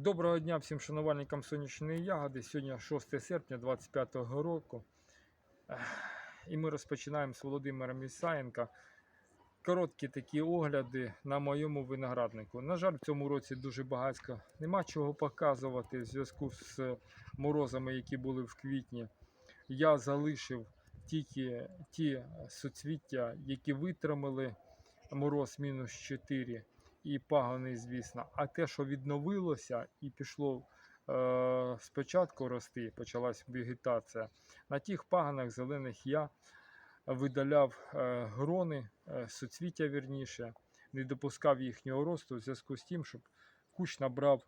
Доброго дня всім шанувальникам сонячної ягоди. Сьогодні 6 серпня 2025 року. І ми розпочинаємо з Володимиром Ісаєнка. Короткі такі огляди на моєму винограднику. На жаль, в цьому році дуже багатько нема чого показувати в зв'язку з морозами, які були в квітні. Я залишив тільки ті суцвіття, які витримали мороз мінус 4 і пагони, звісно. А те, що відновилося і пішло е, спочатку рости, почалась вегетація. На тих пагонах зелених я видаляв е, грони, е, суцвіття вірніше, не допускав їхнього росту в зв'язку з тим, щоб кущ набрав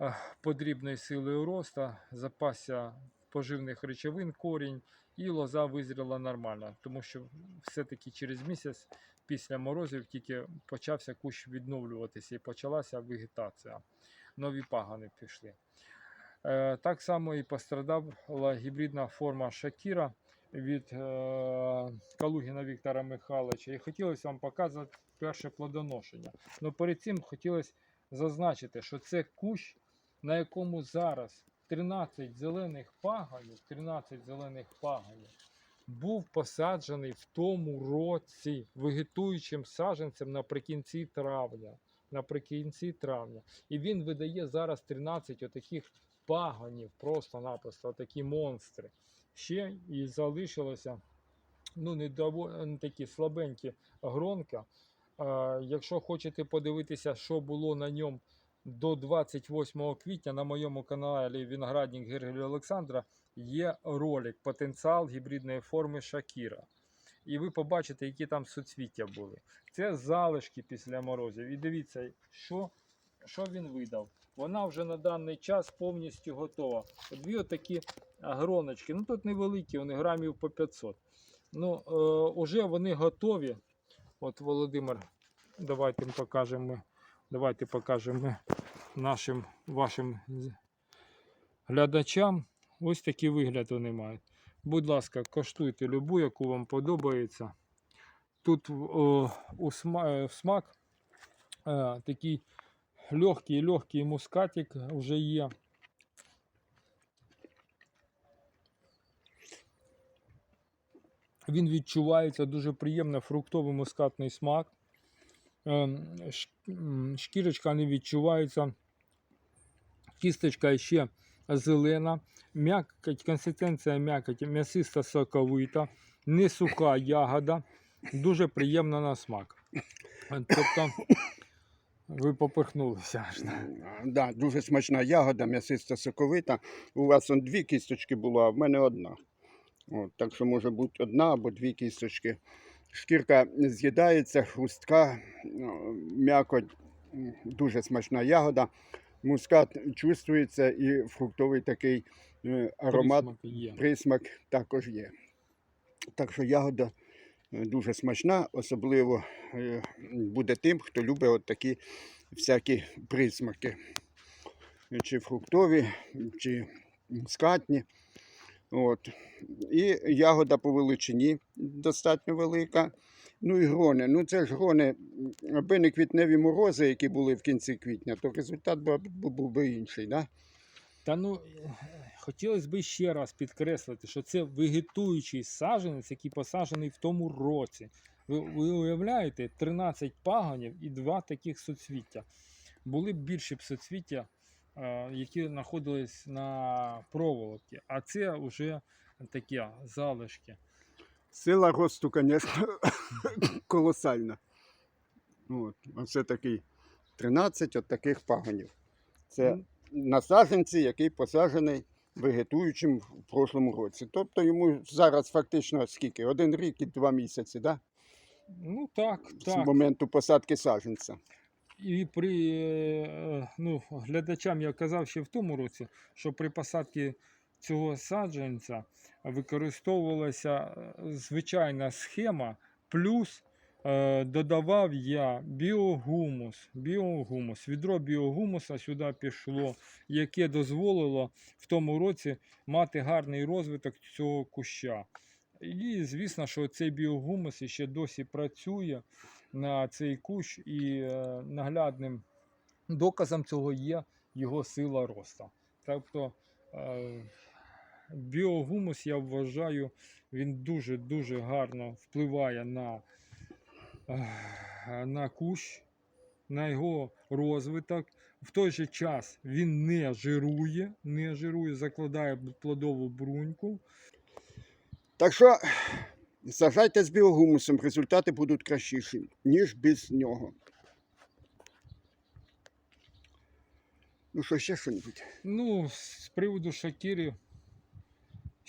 е, подрібної сили росту, запасся поживних речовин, корінь, і лоза визріла нормально, тому що все-таки через місяць після морозів тільки почався кущ відновлюватися і почалася вегетація. Нові пагани пішли. Е, так само і пострадала гібридна форма Шакіра від е, Калугіна Віктора Михайловича. І хотілося вам показати перше плодоношення. Ну перед цим хотілося зазначити, що це кущ, на якому зараз 13 зелених паганів, 13 зелених паганів був посаджений в тому році вегетуючим саджанцем наприкінці травня. Наприкінці травня. І він видає зараз 13 отаких паганів, просто-напросто такі монстри. Ще і залишилося ну, не, дово- не такі слабенькі гронка. А, якщо хочете подивитися, що було на ньому до 28 квітня на моєму каналі Виноградник Гергелі Олександра є ролик Потенціал гібридної форми Шакіра. І ви побачите, які там суцвіття були. Це залишки після морозів. І дивіться, що, що він видав. Вона вже на даний час повністю готова. Дві отакі гроночки. Ну тут невеликі, вони грамів по 500. Ну, е, уже вони готові. От Володимир, давайте покажемо. Давайте покажемо нашим вашим глядачам. Ось такий вигляд вони мають. Будь ласка, коштуйте любу, яку вам подобається. Тут о, у сма, е, смак е, такий легкий легкий мускатик вже є. Він відчувається дуже приємно фруктовий мускатний смак. Ем, Шкірочка не відчувається. Кісточка ще зелена. М'якоть, консистенція м'якоті, м'ясиста соковита, не суха ягода, дуже приємна на смак. Тобто ви поперхнулися аж. Да, дуже смачна ягода, м'ясиста соковита. У вас он дві кісточки було, а в мене одна. От, так що може бути одна або дві кісточки. Шкірка з'їдається, хрустка, ну, м'якоть, дуже смачна ягода. Мускат чувствується і фруктовий такий е, аромат, Присмак є. присмак також є. Так що ягода е, дуже смачна, особливо е, буде тим, хто любить от такі всякі присмаки. Чи фруктові, чи мускатні. От. І ягода по величині достатньо велика. Ну і грони. Ну це ж грони, аби не квітневі морози, які були в кінці квітня, то результат був, би інший. Да? Та ну хотілося б ще раз підкреслити, що це вегетуючий саджанець, який посаджений в тому році. Ви, ви уявляєте, 13 пагонів і два таких суцвіття. Були б більші б суцвіття, е, які знаходились на проволоці, а це вже такі залишки. Сила росту, звісно, колосальна. От. Оце такий 13 от таких пагонів. Це на саджанці, який посаджений вегетуючим в прошлому році. Тобто йому зараз фактично скільки? Один рік і два місяці, да? Ну так, з так. моменту посадки саджанця. І при е, ну, глядачам я казав ще в тому році, що при посадці цього саджанця використовувалася е, звичайна схема, плюс е, додавав я біогумус. біогумус. Відро біогумуса сюди пішло, яке дозволило в тому році мати гарний розвиток цього куща. І звісно, що цей біогумус ще досі працює на цей кущ, і е, наглядним доказом цього є його сила росту. Тобто е, біогумус, я вважаю, він дуже-дуже гарно впливає на, е, на кущ, на його розвиток. В той же час він не жирує, не жирує, закладає плодову бруньку. Так що сажайте з біогумусом, результати будуть кращіші, ніж без нього. Ну що, ще що-небудь? Ну, з приводу Шакіри,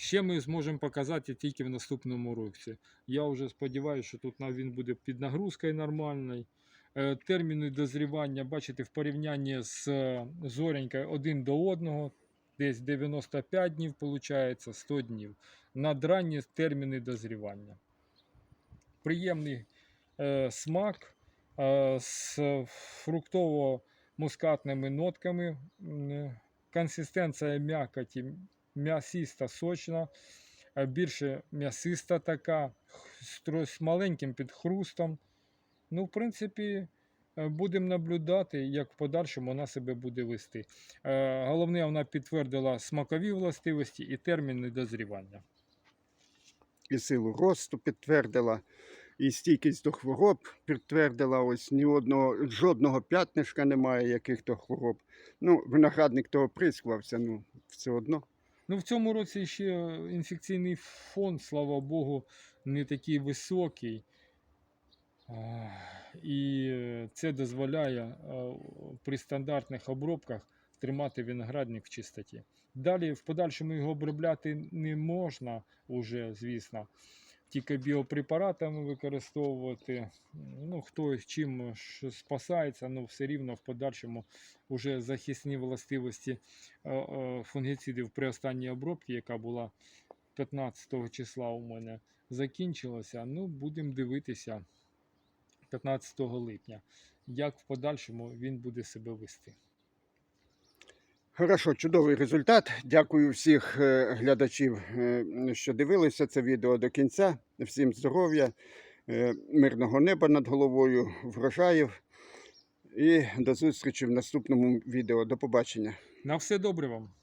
ще ми зможемо показати тільки в наступному році. Я вже сподіваюся, що тут він буде під нагрузкою нормальною. Е, Терміни дозрівання, бачите, в порівнянні з е, зоренькою один до одного, десь 95 днів, виходить, 100 днів. Надранні терміни дозрівання. Приємний е, смак е, з фруктово-мускатними нотками. Консистенція м'якоті м'ясиста, сочна, більше м'ясиста така, з маленьким підхрустом. Ну, в принципі, е, будемо наблюдати, як в подальшому вона себе буде вести. Е, Головне, вона підтвердила смакові властивості і терміни дозрівання. І силу росту підтвердила, і стійкість до хвороб підтвердила. Ось ні одного, жодного п'ятнишка немає яких-то хвороб. Ну, виноградник того прискувався, ну, все одно. Ну, в цьому році ще інфекційний фон, слава Богу, не такий високий. І це дозволяє при стандартних обробках тримати виноградник в чистоті. Далі в подальшому його обробляти не можна уже, звісно. Тільки біопрепаратами використовувати. Ну, хто чим спасається, але все рівно в подальшому вже захисні властивості е, е, фунгіцидів при останній обробці, яка була 15 числа у мене, закінчилася. Ну, будемо дивитися 15 липня, як в подальшому він буде себе вести. Хорошо, чудовий результат. Дякую всіх е, глядачів, е, що дивилися це відео до кінця. Всім здоров'я, е, мирного неба над головою, врожаїв. І до зустрічі в наступному відео. До побачення. На все добре вам!